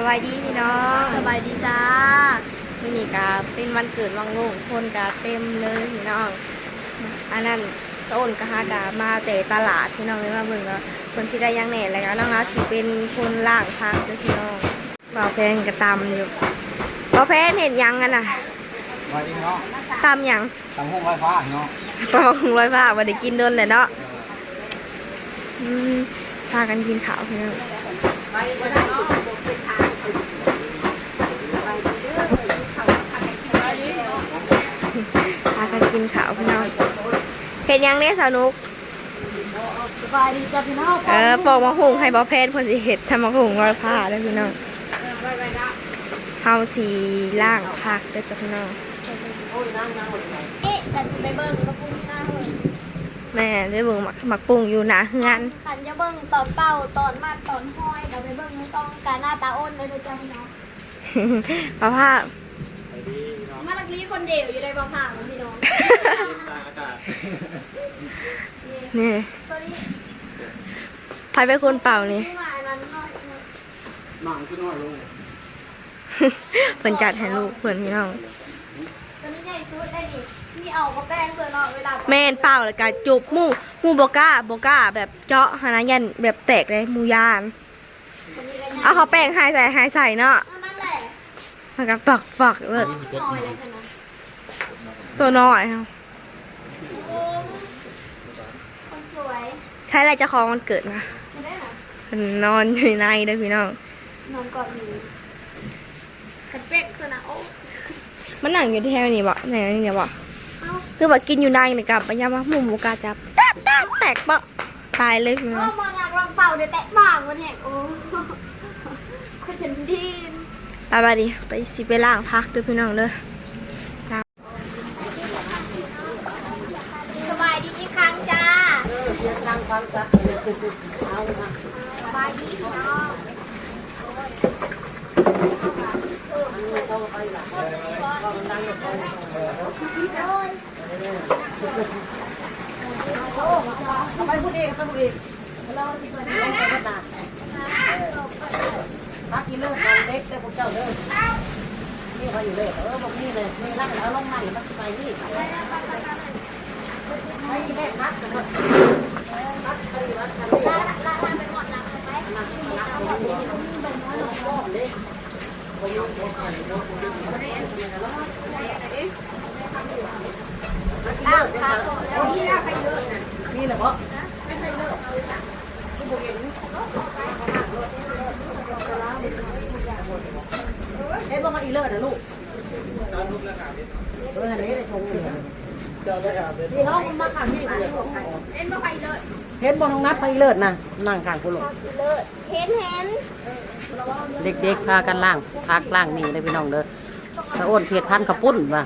สบายดีพี่น้องสบายดีจ้าวันนี้ก็เป็นวันเกิดวังลงคนก็เต็มเลยพี่น้อง อันนั้นต้นก็หากามาแต่ตลาดพี่น้องเลยมาเบิ่งว่าคนที่ได้หยังแหน่แล้วก็น้องอาสิเป็นคนล่างพักเด้วยพี่น้องบ่าวแพนก็ตามอยู่บ่าวแพนเห็นหยังกันน่ะสวัสดีเนาะตามหยังตำห้องไฟฟ้าเนาะปลาคงร้อยผ้าบ่ได้กินโดนเลยเนาะอืมพากันกินข้าวพี่น้อง พากันกินข้าวพี่น้องเห็นหยังเนี่ยสาวนุกสบายดีจ้าพี่น้องเออปอกมะฮุงให้บอเพนเพนสิเห็ดทำมะฮุงร้อยผ้าเลยพี่น้องเฮาสีล่างผักเด้อจ้ะพี่น้องเอ๊ะแต่ไปเบิ่งกระปุกหน้าเฮ้ยแม่ได้เบิ่งหมักหมักปุ้งอยู่หนาเฮือนขันจะเบิ่งตอนเป่าตอนมาดตอนห้อยเดี๋ยวไปเบิ่งไม่ต้องการหน้าตาอ้นเลยเด้อจ้าพี่น้องป้าผ้ามาลักนี้ คนเดียวอยู่ในบ่อผ่างพี่น้องนี่ตัวนี้พายไปคนเป่านี่ ที่มาอันนั้นน้อยหนังขึ้นน้อยลงเพิ่นจัดให้ลูกเพิ่นพี่น้องตัวนี้ใหญ่สุดได้ดิมีเอากระแป้งเสือเนาะเวลาแม่นเป่าแล้วก็จุบหมู่หมู่บกล้าบกล้าแบบเจาะหานะยันแบบแตกเลยหมูยานตัวนี้กันเอาเขาแป้งหายใส่หายใส่เนาะนั่นแหละ มันก็ปักปักเลยน้อยเลยค่ะนะตัวน้อยครับโอ้คนสวยใช้อะไรจะคอมันเกิดนะไม่ได้เหรอมันนอนอยู่ในเด้อพี่น้องนอนกอดอยู่ขัดเป็กเสือนะโอ้มันหนังอยู่ที่แถวนี้บ่ไหนนี่เนี่ยบ่เอ้าคือว่ากินอยู่ในนี่กับปัญญามาหมุมบกล้าจับแตกแตกแตกปะตายเลยพี่น้เอองอมานักรองเป่าเดี๋ยวแตะปากวันเนี่ยโอ้คนจะดีน ไปไปดิไปสิไปล้างพักเด้วยพี่น้องเด้อสบายดีอีกครั้งจ้าสบายดีเนาะไปพูดเองสรุปเองเราสิเกิดน้องไปก็ตาก พักกินเลิกนอนเล็กแต่พวกเจ้าเลิกนี่เขาอยู่เลยเออบอกนี่เลยนี่รักแล้วลงมาหรือมันไปนี่ไปแม่พักกันหมดพักไปวัดกันลาลาไปหมดนักเลยไหมนักนักคนนี้มันมีเป็นน้อยลงก้อนเล็กลาพาตัวแล้วนี่นะใครเลิกน่ะนี่แหละเพราะเอ๊ะบ อกมาอีเลิศนะลูกเอออันนี้เลยชงเลยนี่น้องมันมาขันนี่เลยเอ็นมาไปเลยเห็นบอลน้องนัดไปเลิศนะนั่งข้างกูลูกเห็นเห็นเด็กๆพากันล่างพักล่างนี่เลยพี่น้องเด้อตะโอนเสียดพันกระปุ้นว่ะ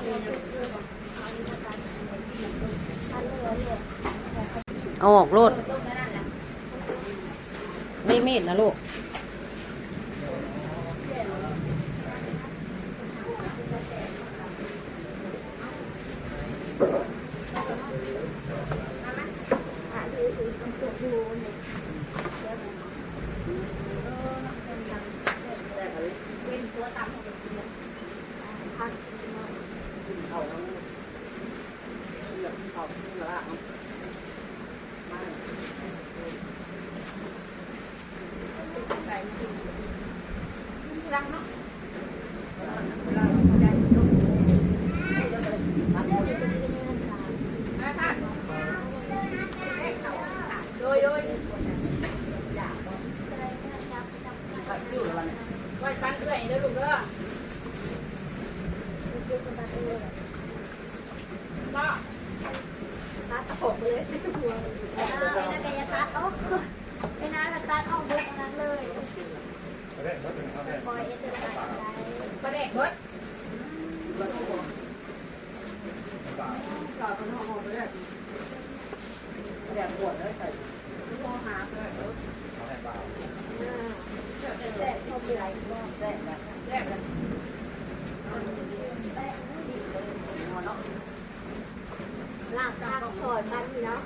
เอาออกโลดไม่เม็ดนะลูก ล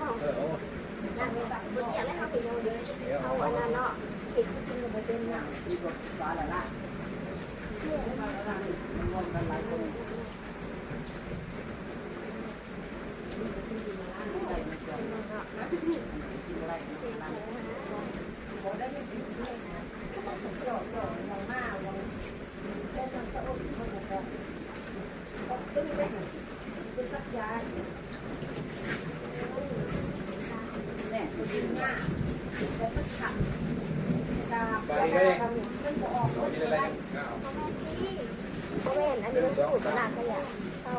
กันอยู่แล้วค่ะลาไปจับตัวเนี่ยแล้วเขาไปโยนเลยเอาอันนั้นเนาะปิดกินกับเป็นเนาะ ไปเลยกินอะไรกัน พ่อแม่อันนี้มันสูตรต ลาดขยะเอา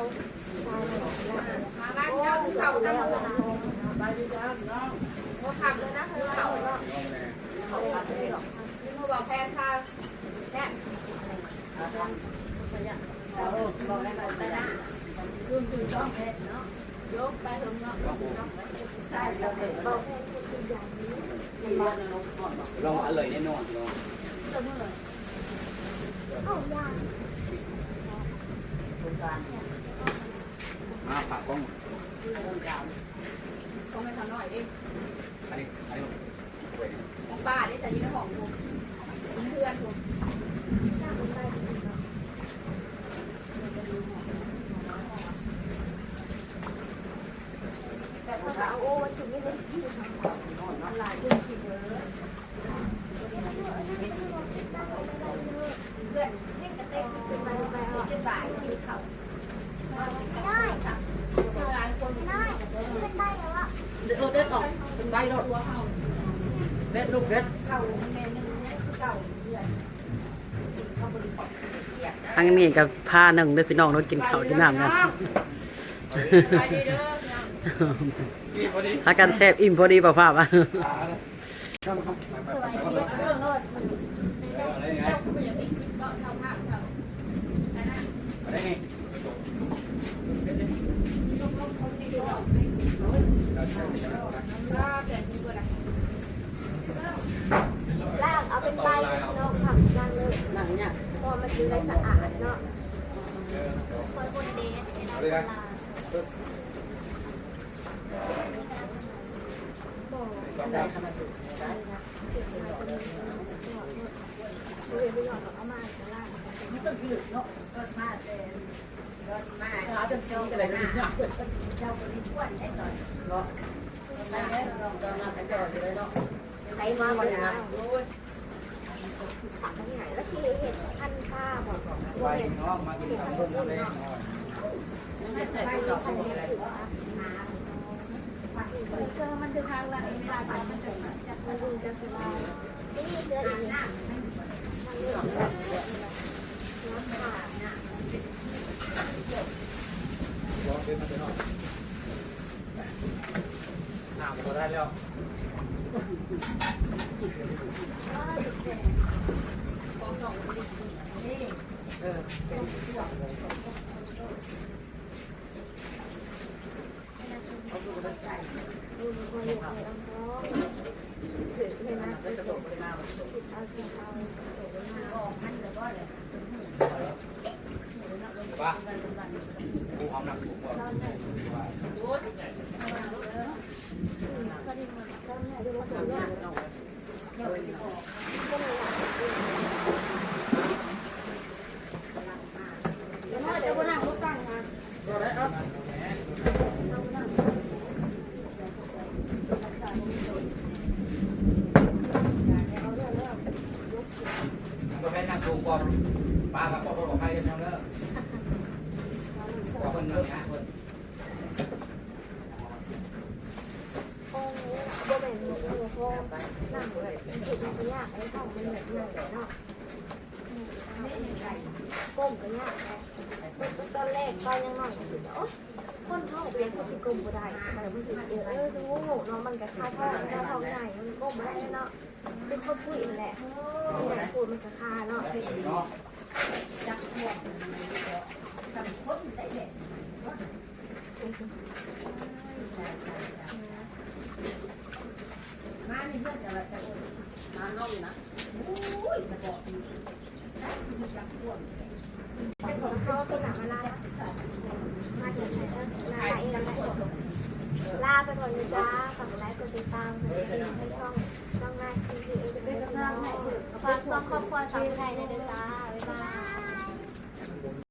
ตายหมดแล้วมาบ้านเจ้าเขาตั้งหมดไปดีจ้าพี่น้องเขาทำแล้วนะเขาเขาเนาะยิ้มมาบอกแฟนค่ะแน่เอาทำเอาบอกแล้วไปได้ยืนถือต้องแค่เนาะยกไปตรงเนาะใช่เราเลยบอกแค่คนอย่างนี้ที่บ้านเราหมดลอร่อยแน่นอนลองเอายาโครงการ มาฝากกล้องโครงไม่ทำหน่อยดิอันนี้อันนี้ของป้าดิแต่ยืนในห้องกูเพื่อนกู หน้าคนใต้ แต่ เขา ถ้า จะเอาโอ้วันจุดนี้เลย หลายคนคิดเลย เพื่อนเล่นกระเตงเป็นไปไปเอาจะบ่ายกินเขาไม่ได้หลายคนไม่ได้เป็นได้แล้วอะ เด็ดเด็ดออกเป็นใบรถเด็ดลูกเด็ดเก่าแม่นึงเนี่ยคือเก่าเดือนทางนี้กับผ้าหนึ่งด้วยพี่น้องรถกินข้าวที่น้ำนะไปดีเด้อนี่พอดีถ้ากันแซ่บอิ่มพอดีป่ะภาพอะเข้ามาเข้ามาสบายดีเรื่องเลิศอะไรไงกูอยากไปคิดว่าเขาภาพเขาอะไรไง ก็แต่ดีกว่านะ ลากเอาเป็นใบเนาะผักยางเลย หนังเนี่ย พ อมันคืออไรสะอาดเนาะคอยคนเดทในเวลาบอกได้ขนาดได้เรียนไปหยอดเอามาจะลากไม่ต้องยืดเนาะก็มาแต่มาหาจนซีกันเลยนะเจ้าคนนี้อ้วนได้ตอนเนาะไปได้เราตอนมาแต่จอดอยู่เลยเนาะใครมาวันนี้ผักที่ไหน แล้วที่เห็ดพันข้าบอกไปน้องมากินข้าวต้มน้ำแดงไม่ใส่ไปต่อไปอะไรเจอมันคือทางละเวลาไปมันจะจะมันดูจะสบายนี่เจออีกนะมันเลือกน้ำขาดนะลองเดินมาเดินหน่อยน้ำก็ได้แล้วนดูมันคนอยู่ในลำท้องถือเลยนะก็จะตกไปมาติดเอาสีเอาออกมันแต่ก็เลย ป้าผู้ความหนักสูงกว่า ก็ดีมันก็แม่ดูว่าตัวเนี่ยก็เลย เดี๋ยวคนนั่งรถตั้งนะก็ได้ครับก็แค่นั่งสูงกว่าป้ากับพ่อบอกใครกันแล้วเนอะว่าคนนั่งนะคนโอ้โหบ่แม่นหมูหมูโคนั่งยากไอ้ต้องมันแบบนั่งเนาะก้มก็ยาก ตอนแรกตอนยังนอนก็คือโอ๊ยคนท้องเป็นผู้สิก้มบ่ได้มันมันสิเออเออดูเนาะมันก็คาท้องคาท้องใหญ่มันก้มบ่ได้เนาะคือคนพูดอีกแหละที่ไหนพูดมันก็คาเนาเนาะจักหัวจำคนได้เด็ดมานี่เพื่อนจะจะมาเน่าอยู่นะโอ้ยสะกดได้จักหัวเป็น ลาไปก่อนนะจ๊ะฝากไลค์กดติดตามให้ช่องช่องหน้าทีวีเอจะเป็นช่องฝากช่องครอบครัวสามไทยนะจ๊ะ